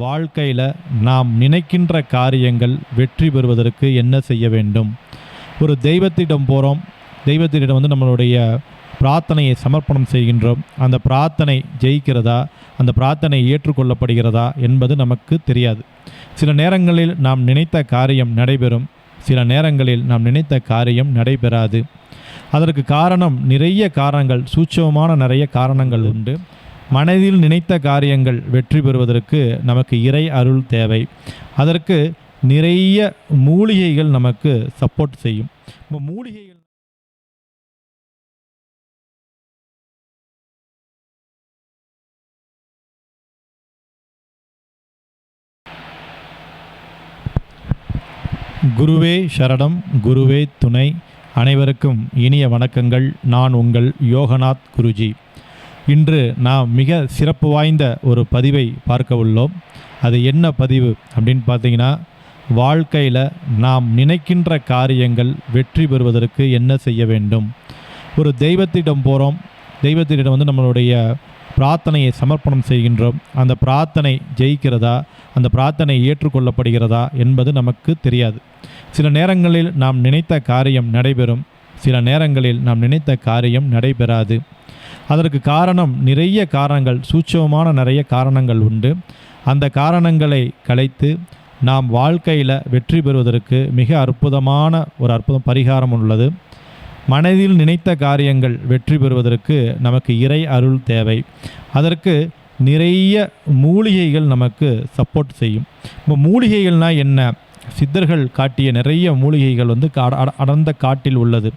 வாழ்க்கையில் நாம் நினைக்கின்ற காரியங்கள் வெற்றி பெறுவதற்கு என்ன செய்ய வேண்டும்? ஒரு தெய்வத்திடம் போகிறோம் தெய்வத்திடம் வந்து நம்மளுடைய பிரார்த்தனையை சமர்ப்பணம் செய்கின்றோம். அந்த பிரார்த்தனை ஜெயிக்கிறதா? அந்த பிரார்த்தனை ஏற்றுக்கொள்ளப்படுகிறதா என்பது நமக்கு தெரியாது. சில நேரங்களில் நாம் நினைத்த காரியம் நடைபெறும். சில நேரங்களில் நாம் நினைத்த காரியம் நடைபெறாது. அதற்கு காரணம் நிறைய காரணங்கள் சூட்சமமான நிறைய காரணங்கள் உண்டு. மனதில் நினைத்த காரியங்கள் வெற்றி பெறுவதற்கு நமக்கு இறை அருள் தேவை. அதற்கு நிறைய மூலிகைகள் நமக்கு சப்போர்ட் செய்யும். இப்போ மூலிகைகள் குருவே சரணம் குருவே துணை. அனைவருக்கும் இனிய வணக்கங்கள். நான் உங்கள் யோகநாத் குருஜி. இன்று நாம் மிக சிறப்பு வாய்ந்த ஒரு பதிவை பார்க்க உள்ளோம். அது என்ன பதிவு அப்படின்னு பார்த்தீங்கன்னா வாழ்க்கையில் நாம் நினைக்கின்ற காரியங்கள் வெற்றி பெறுவதற்கு என்ன செய்ய வேண்டும்? ஒரு தெய்வத்திடம் போகிறோம் தெய்வத்திடம் வந்து நம்மளுடைய பிரார்த்தனையை சமர்ப்பணம் செய்கின்றோம். அந்த பிரார்த்தனை ஜெயிக்கிறதா? அந்த பிரார்த்தனை ஏற்றுக்கொள்ளப்படுகிறதா என்பது நமக்கு தெரியாது. சில நேரங்களில் நாம் நினைத்த காரியம் நடைபெறும். சில நேரங்களில் நாம் நினைத்த காரியம் நடைபெறாது. அதற்கு காரணம் நிறைய காரணங்கள் சூட்சமமான நிறைய காரணங்கள் உண்டு. அந்த காரணங்களை கலைத்து நாம் வாழ்க்கையில் வெற்றி பெறுவதற்கு மிக அற்புதமான ஒரு அற்புதம் பரிகாரம் உள்ளது. மனதில் நினைத்த காரியங்கள் வெற்றி பெறுவதற்கு நமக்கு இறை அருள் தேவை. அதற்கு நிறைய மூலிகைகள் நமக்கு சப்போர்ட் செய்யும். இப்போ மூலிகைகள்னால் என்ன? சித்தர்கள் காட்டிய நிறைய மூலிகைகள் வந்து கா- அட- அடர்ந்த காட்டில் உள்ளது.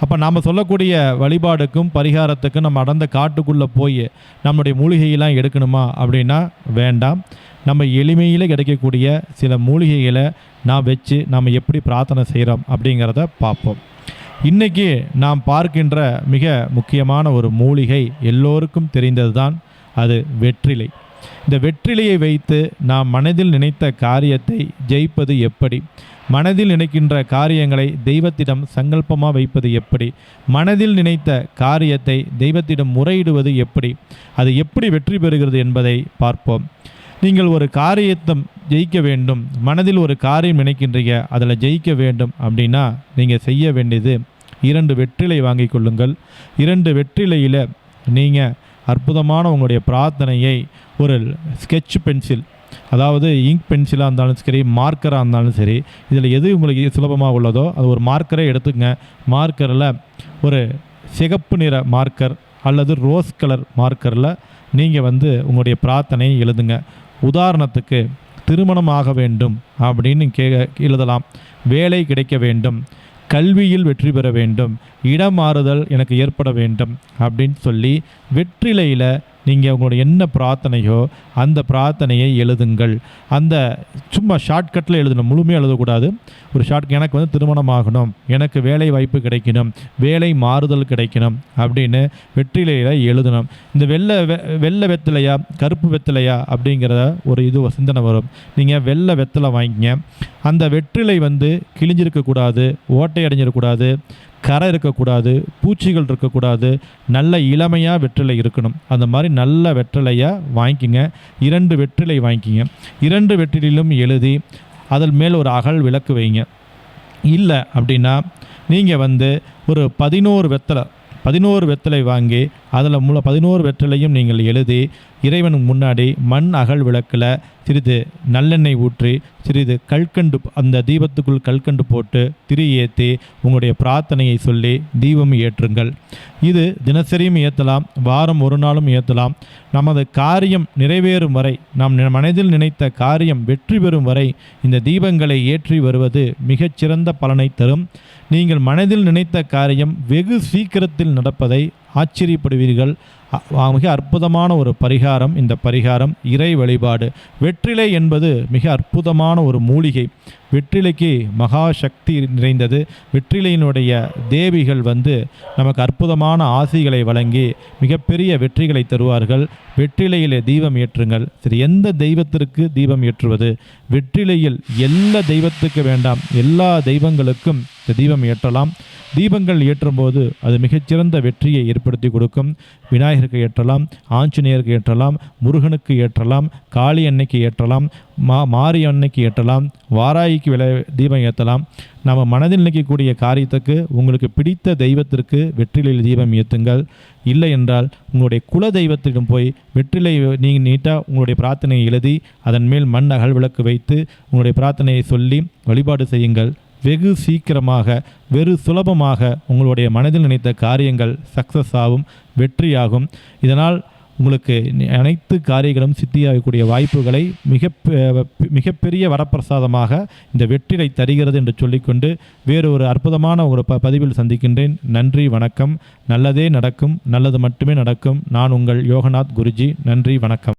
அப்போ நாம் சொல்லக்கூடிய வழிபாடுக்கும் பரிகாரத்துக்கும் நம்ம அடர்ந்த காட்டுக்குள்ளே போய் நம்முடைய மூலிகையெல்லாம் எடுக்கணுமா அப்படின்னா வேண்டாம். நம்ம எளிமையில் கிடைக்கக்கூடிய சில மூலிகைகளை நான் வச்சு நம்ம எப்படி பிரார்த்தனை செய்கிறோம் அப்படிங்கிறத பார்ப்போம். இன்னைக்கு நாம் பார்க்கின்ற மிக முக்கியமான ஒரு மூலிகை எல்லோருக்கும் தெரிந்தது தான் அது வெற்றிலை. இந்த வெற்றிலையை வைத்து நாம் மனதில் நினைத்த காரியத்தை ஜெயிப்பது எப்படி? மனதில் நினைக்கின்ற காரியங்களை தெய்வத்திடம் சங்கல்பமாக வைப்பது எப்படி? மனதில் நினைத்த காரியத்தை தெய்வத்திடம் முறையிடுவது எப்படி? அது எப்படி வெற்றி பெறுகிறது என்பதை பார்ப்போம். நீங்கள் ஒரு காரியத்தை ஜெயிக்க வேண்டும். மனதில் ஒரு காரியம் நினைக்கின்றீங்க. அதில் ஜெயிக்க வேண்டும் அப்படின்னா நீங்கள் செய்ய வேண்டியது இரண்டு வெற்றிலை வாங்கிக் கொள்ளுங்கள். இரண்டு வெற்றிலையில் நீங்கள் அற்புதமான உங்களுடைய பிரார்த்தனையை ஒரு ஸ்கெட்ச் பென்சில் அதாவது இங்க் பென்சிலாக இருந்தாலும் சரி மார்க்கராக இருந்தாலும் சரி இதில் எது உங்களுக்கு சுலபமாக உள்ளதோ அது ஒரு மார்க்கரை எடுத்துங்க மார்க்கரில் ஒரு சிகப்பு நிற மார்க்கர் அல்லது ரோஸ் கலர் மார்க்கரில் நீங்கள் வந்து உங்களுடைய பிரார்த்தனையை எழுதுங்க. உதாரணத்துக்கு திருமணம் ஆக வேண்டும் அப்படின்னு கே எழுதலாம். வேலை கிடைக்க வேண்டும். கல்வியில் வெற்றி பெற வேண்டும். இடம் மாறுதல் எனக்கு ஏற்பட வேண்டும். அப்படின்னு சொல்லி வெற்றிலையில் நீங்கள் உங்களோட என்ன பிரார்த்தனையோ அந்த பிரார்த்தனையை எழுதுங்கள். அந்த சும்மா ஷார்ட்கட்டில் எழுதணும். முழுமையாக எழுதக்கூடாது. ஒரு ஷார்ட் எனக்கு வந்து திருமணம் ஆகணும். எனக்கு வேலை வாய்ப்பு கிடைக்கணும். வேலை மாறுதல் கிடைக்கணும். அப்படின்னு வெற்றிலையில் எழுதணும். இந்த வெள்ளை வெ வெள்ளை வெத்தலையா கருப்பு வெத்தலையா அப்படிங்கிறத ஒரு இது சிந்தனை வரும். நீங்கள் வெள்ளை வெத்தலை வாங்கிங்க. அந்த வெற்றிலை வந்து கிழிஞ்சிருக்கக்கூடாது. ஓட்டை அடைஞ்சிடக்கூடாது. கரை இருக்கக்கூடாது பூச்சிகள் இருக்கக்கூடாது நல்ல இளமையாக வெற்றிலை இருக்கணும். அந்த மாதிரி நல்ல வெற்றிலையாக வாங்கிக்கிங்க. இரண்டு வெற்றிலை வாங்கிக்கிங்க. இரண்டு வெற்றிலையிலும் எழுதி அதன் மேல் ஒரு அகல் விளக்கு வைங்க. இல்லை அப்படின்னா நீங்கள் வந்து ஒரு பதினோரு வெத்தலை பதினோரு வெத்தலை வாங்கி அதில் மூல பதினோரு வெற்றிலையும் நீங்கள் எழுதி இறைவனுக்கு முன்னாடி மண் அகல் விளக்கில் சிறிது நல்லெண்ணெய் ஊற்றி சிறிது கல்கண்டு அந்த தீபத்துக்குள் கல்கண்டு போட்டு திரி ஏற்றி உங்களுடைய பிரார்த்தனையை சொல்லி தீபம் ஏற்றுங்கள். இது தினசரியும் ஏற்றலாம் வாரம் ஒரு நாளும் ஏற்றலாம் நமது காரியம் நிறைவேறும் வரை நாம் மனதில் நினைத்த காரியம் வெற்றி பெறும் வரை இந்த தீபங்களை ஏற்றி வருவது மிகச்சிறந்த பலனை தரும். நீங்கள் மனதில் நினைத்த காரியம் வெகு சீக்கிரத்தில் நடப்பதை ஆச்சரியப்படுவீர்கள். மிக அற்புதமான ஒரு பரிகாரம். இந்த பரிகாரம் இறை வழிபாடு. வெற்றிலை என்பது மிக அற்புதமான ஒரு மூலிகை. வெற்றிலைக்கு மகா சக்தி நிறைந்தது. வெற்றிலையினுடைய தேவிகள் வந்து நமக்கு அற்புதமான ஆசிகளை வழங்கி மிகப்பெரிய வெற்றிகளை தருவார்கள். வெற்றிலையிலே தீபம் ஏற்றுங்கள். சரி எந்த தெய்வத்திற்கு தீபம் ஏற்றுவது? வெற்றிலையில் எல்லா தெய்வத்துக்கு வேண்டாம். எல்லா தெய்வங்களுக்கும் இந்த தீபம் ஏற்றலாம். தீபங்கள் ஏற்றும்போது அது மிகச்சிறந்த வெற்றியை ஏற்படுத்தி கொடுக்கும். விநாயகர் விநாயகருக்கு ஏற்றலாம் ஆஞ்சநேயருக்கு ஏற்றலாம் முருகனுக்கு ஏற்றலாம் காளி அன்னைக்கு ஏற்றலாம் மா மாரி அன்னைக்கு ஏற்றலாம் வாராய்க்கு விளை தீபம் ஏற்றலாம் நம்ம மனதில் நினைக்கக்கூடிய காரியத்துக்கு உங்களுக்கு பிடித்த தெய்வத்திற்கு வெற்றிலையில் தீபம் ஏற்றுங்கள் இல்லை என்றால் உங்களுடைய குல தெய்வத்திடம் போய் வெற்றிலை நீங்கள் நீட்டாக உங்களுடைய பிரார்த்தனையை எழுதி அதன் மேல் மண் அகல் விளக்கு வைத்து உங்களுடைய பிரார்த்தனையை சொல்லி வழிபாடு செய்யுங்கள். வெகு சீக்கிரமாக வெறு சுலபமாக உங்களுடைய மனதில் நினைத்த காரியங்கள் சக்ஸஸ் ஆகும் வெற்றியாகும். இதனால் உங்களுக்கு அனைத்து காரியங்களும் சித்தியாகக்கூடிய வாய்ப்புகளை மிக பெ- மிகப்பெரிய வரப்பிரசாதமாக இந்த வெற்றிலை தருகிறது என்று சொல்லிக்கொண்டு வேறு ஒரு அற்புதமான ஒரு ப பதிவில் சந்திக்கின்றேன். நன்றி வணக்கம். நல்லதே நடக்கும் நல்லது மட்டுமே நடக்கும். நான் உங்கள் யோகநாத் குருஜி. நன்றி வணக்கம்.